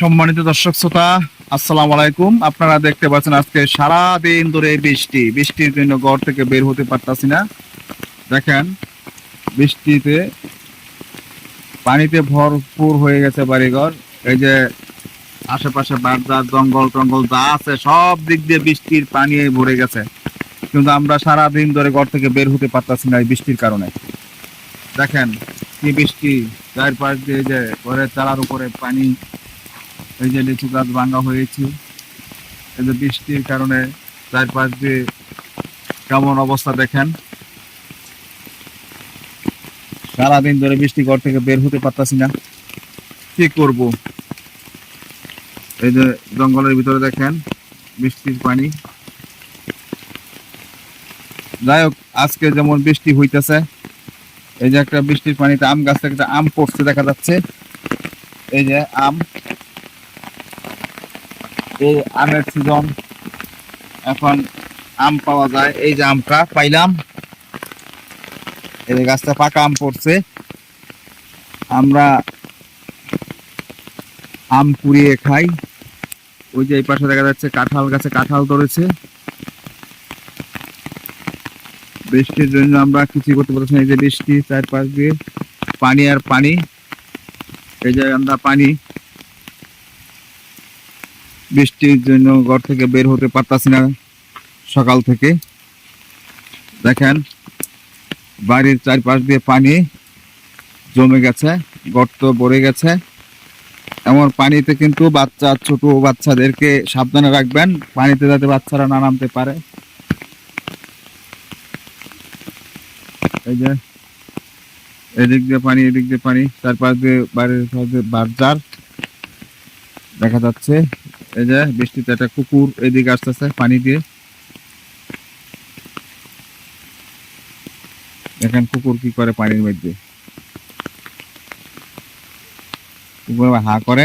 সম্মানিত দর্শক শ্রোতা, আসসালামু আলাইকুম। আপনারা দেখতে পাচ্ছেন আজকে সারা দিন ধরে বৃষ্টি। বৃষ্টির জন্য ঘর থেকে বের হতে পারতাছি না। দেখেন, বৃষ্টিতে পানিতে ভরপুর হয়ে গেছে বাড়িঘর। এই যে আশেপাশে বাজার জঙ্গল টঙ্গল যা আছে, সব দিক দিয়ে বৃষ্টির পানি ভরে গেছে। কিন্তু আমরা সারা দিন ধরে ঘর থেকে বের হতে পারতাছি না এই বৃষ্টির কারণে। দেখেন, কি বৃষ্টি। চারপাশ দিয়ে যে ঘরের চালার উপরে পানি এই যে লিচু গাছ ভাঙা হয়েছে। এই যে বৃষ্টির কারণে চারপাশ দিয়ে কেমন অবস্থা দেখেন। সারাদিন ধরে বৃষ্টি ঘর থেকে বের হতে পারতাছি না। কি করব? এই যে জঙ্গলের ভিতরে দেখেন, বৃষ্টির পানি। যাই হোক, আজকে যেমন বৃষ্টি হইতেছে, এই যে একটা বৃষ্টির পানিতে আম গাছ থেকে একটা আম পড়ছে দেখা যাচ্ছে। এই যে আম। এই আমের সিজন। এখন আম পাওয়া যায়। এই যে আমটা পাইলাম। এই গাছটা পাকা আম পড়ছে। আমরা আম পুড়িয়ে খাই। ওই যে এই পাশে দেখা যাচ্ছে কাঁঠাল গাছে কাঁঠাল ধরেছে। বৃষ্টির জন্য আমরা কিছু করতে পারছি না। এই যে বৃষ্টি চারপাশ দিয়ে পানি আর পানি। এই যে আমরা পানি বৃষ্টির জন্য ঘর থেকে বের হতে পারতাছি না সকাল থেকে। দেখেন, বাড়ির চারপাশ দিয়ে পানি জমে গেছে, গর্ত ভরে গেছে। এমন পানিতে কিন্তু বাচ্চা, ছোট বাচ্চাদেরকে সাবধানে রাখবেন, পানিতে যাতে বাচ্চারা না নামতে পারে। এই যে, এদিক দিয়ে পানি, এদিক দিয়ে পানি, চারপাশ দিয়ে বাড়ির বাজার দেখা যাচ্ছে। এই যে বৃষ্টিতে একটা কুকুর এদিকে আসতেছে, পানি দিয়ে। এখন কুকুর কি করে পানির মধ্যে। কুকুর হা করে।